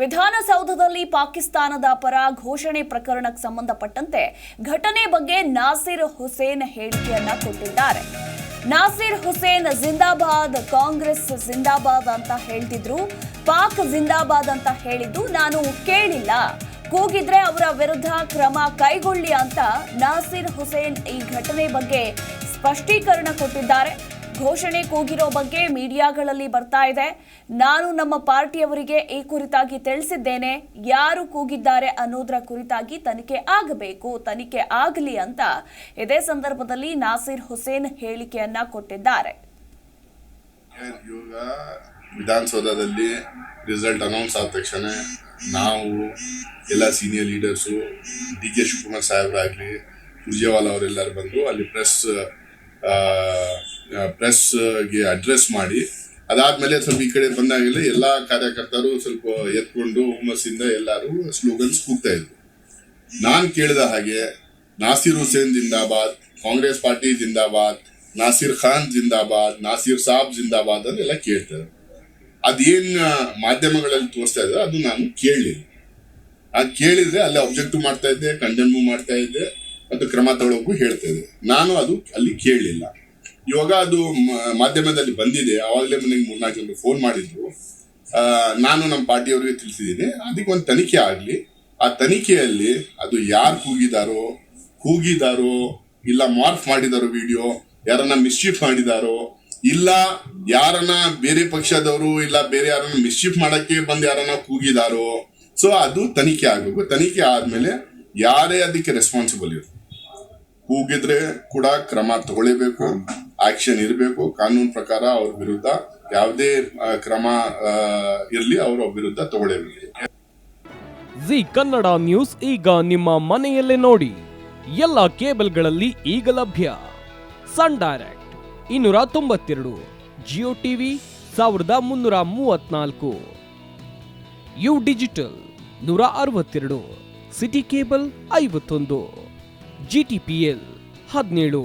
ವಿಧಾನಸೌಧದಲ್ಲಿ ಪಾಕಿಸ್ತಾನದ ಪರ ಘೋಷಣೆ ಪ್ರಕರಣಕ್ಕೆ ಸಂಬಂಧಪಟ್ಟಂತೆ ಘಟನೆ ಬಗ್ಗೆ ನಾಸಿರ್ ಹುಸೇನ್ ಹೇಳಿಕೆಯನ್ನ ಕೊಟ್ಟಿದ್ದಾರೆ. ನಾಸಿರ್ ಹುಸೇನ್ ಜಿಂದಾಬಾದ್, ಕಾಂಗ್ರೆಸ್ ಜಿಂದಾಬಾದ್ ಅಂತ ಹೇಳ್ತಿದ್ರು. ಪಾಕ್ ಜಿಂದಾಬಾದ್ ಅಂತ ಹೇಳಿದ್ದು ನಾನು ಕೇಳಿಲ್ಲ. ಕೂಗಿದ್ರೆ ಅವರ ವಿರುದ್ಧ ಕ್ರಮ ಕೈಗೊಳ್ಳಿ ಅಂತ ನಾಸಿರ್ ಹುಸೇನ್ ಈ ಘಟನೆ ಬಗ್ಗೆ ಸ್ಪಷ್ಟೀಕರಣ ಕೊಟ್ಟಿದ್ದಾರೆ. ಘೋಷಣೆ ಕೂಗಿರೋ ಬಗ್ಗೆ ಮೀಡಿಯಾಗಳಲ್ಲಿ ಬರ್ತಾ ಇದೆ. ನಾನು ನಮ್ಮ ಪಾರ್ಟಿಯವರಿಗೆ ಈ ಕುರಿತಾಗಿ ತಿಳಿಸಿದ್ದೇನೆ. ಯಾರು ಕೂಗಿದ್ದಾರೆ ಅನ್ನೋದರ ಕುರಿತಾಗಿ ತನಿಖೆ ಆಗಬೇಕು, ತನಿಖೆ ಆಗಲಿ ಅಂತ ಇದೇ ಸಂದರ್ಭದಲ್ಲಿ ನಾಸಿರ್ ಹುಸೇನ್ ಹೇಳಿಕೆಯನ್ನ ಕೊಟ್ಟಿದ್ದಾರೆ. ವಿಧಾನಸೌಧದಲ್ಲಿ ರಿಸಲ್ಟ್ ಅನೌನ್ಸ್ ಆದ ತಕ್ಷಣ ನಾವು ಎಲ್ಲ senior leaders D K Shivakumar ಸಾಹೇಬ್ರಾಗಲಿ Surjewala ಅವರೆಲ್ಲರೂ ಬಂದು ಅಲ್ಲಿ ಪ್ರೆಸ್ ಪ್ರೆಸ್ಗೆ ಅಡ್ರೆಸ್ ಮಾಡಿ. ಅದಾದ್ಮೇಲೆ ಸ್ವಲ್ಪ ಈ ಕಡೆ ಬಂದಾಗೆಲ್ಲ ಎಲ್ಲ ಕಾರ್ಯಕರ್ತರು ಸ್ವಲ್ಪ ಎತ್ಕೊಂಡು ಹುಮ್ಮಸ್ಸಿಂದ ಎಲ್ಲರೂ ಸ್ಲೋಗನ್ಸ್ ಕೂಗ್ತಾ ಇದ್ರು. ನಾನು ಕೇಳಿದ ಹಾಗೆ ನಾಸಿರ್ ಹುಸೇನ್ ಜಿಂದಾಬಾದ್, ಕಾಂಗ್ರೆಸ್ ಪಾರ್ಟಿ ಜಿಂದಾಬಾದ್, ನಾಸಿರ್ ಖಾನ್ ಜಿಂದಾಬಾದ್, ನಾಸಿರ್ ಸಾಬ್ ಜಿಂದಾಬಾದ್ ಅಂತೆಲ್ಲ ಕೇಳ್ತಾರೆ. ಅದೇನ್ ಮಾಧ್ಯಮಗಳಲ್ಲಿ ತೋರಿಸ್ತಾ ಇದ್ರು ಅದು ನಾನು ಕೇಳಲಿಲ್ಲ. ಅದು ಕೇಳಿದ್ರೆ ಅಲ್ಲಿ ಅಬ್ಜೆಕ್ಟಿವ್ ಮಾಡ್ತಾ ಇದ್ದೆ ಕಂಡೆಮ್ ಮಾಡ್ತಾ ಇದ್ದೆ, ಮತ್ತು ಕ್ರಮ ತಗೊಳ್ಳೋಕು ಹೇಳ್ತಾ ಇದ್ದೆ. ನಾನು ಅದು ಅಲ್ಲಿ ಕೇಳಲಿಲ್ಲ. ಇವಾಗ ಅದು ಮಾಧ್ಯಮದಲ್ಲಿ ಬಂದಿದೆ. ಅವಾಗಲೇ ನನಗೆ ಮೂರ್ನಾಲ್ಕು ಜನರು ಫೋನ್ ಮಾಡಿದ್ರು. ನಾನು ನಮ್ಮ ಪಾರ್ಟಿಯವರಿಗೆ ತಿಳಿಸಿದ್ದೀನಿ. ಅದಕ್ಕೆ ಒಂದು ತನಿಖೆ ಆಗಲಿ. ಆ ತನಿಖೆಯಲ್ಲಿ ಅದು ಯಾರು ಕೂಗಿದಾರೋ ಕೂಗಿದಾರೋ, ಇಲ್ಲ ಮಾರ್ಫ್ ಮಾಡಿದಾರೋ ವಿಡಿಯೋ, ಯಾರನ್ನ ಮಿಸ್ಚೀಫ್ ಮಾಡಿದಾರೋ, ಇಲ್ಲ ಯಾರನ್ನ ಬೇರೆ ಪಕ್ಷದವರು, ಇಲ್ಲ ಬೇರೆ ಯಾರನ್ನ ಮಿಸ್ಚೀಫ್ ಮಾಡಕ್ಕೆ ಬಂದು ಯಾರನ್ನ ಕೂಗಿದಾರೋ. ಸೊ ಅದು ತನಿಖೆ ಆಗಬೇಕು. ತನಿಖೆ ಆದಮೇಲೆ ಯಾರೇ ಅದಕ್ಕೆ ರೆಸ್ಪಾನ್ಸಿಬಲ್ ಇರು ಕೂಗಿದ್ರೆ ಕೂಡ ಕ್ರಮ ತಗೊಳ್ಳೇಬೇಕು. ಆಕ್ಷನ್ ಇರಬೇಕು, ಕಾನೂನು ಪ್ರಕಾರ ಅವ್ರ ವಿರುದ್ಧ ಯಾವುದೇ ಕ್ರಮ ಇರಲಿ ಅವರ ವಿರುದ್ಧ ತಗೊಳ್ಳೇಬೇಕು ಜಿ ಕನ್ನಡ ನ್ಯೂಸ್ ಈಗ ನಿಮ್ಮ ಮನೆಯಲ್ಲೇ ನೋಡಿ. ಎಲ್ಲ ಕೇಬಲ್ಗಳಲ್ಲಿ ಈಗ ಲಭ್ಯ. ಸನ್ ಡೈರೆಕ್ಟ್, ಇನ್ನೂರ ತೊಂಬತ್ತೆರಡು, ಜಿಯೋ ಟಿವಿ, ಸಾವಿರದ ಮುನ್ನೂರ ಮೂವತ್ನಾಲ್ಕು. ಯು ಡಿಜಿಟಲ್, ನೂರ ಅರವತ್ತೆರಡು, ಸಿಟಿ ಕೇಬಲ್ ಐವತ್ತೊಂದು. ಜಿ ಟಿ ಪಿ ಎಲ್, ಹದಿನೇಳು.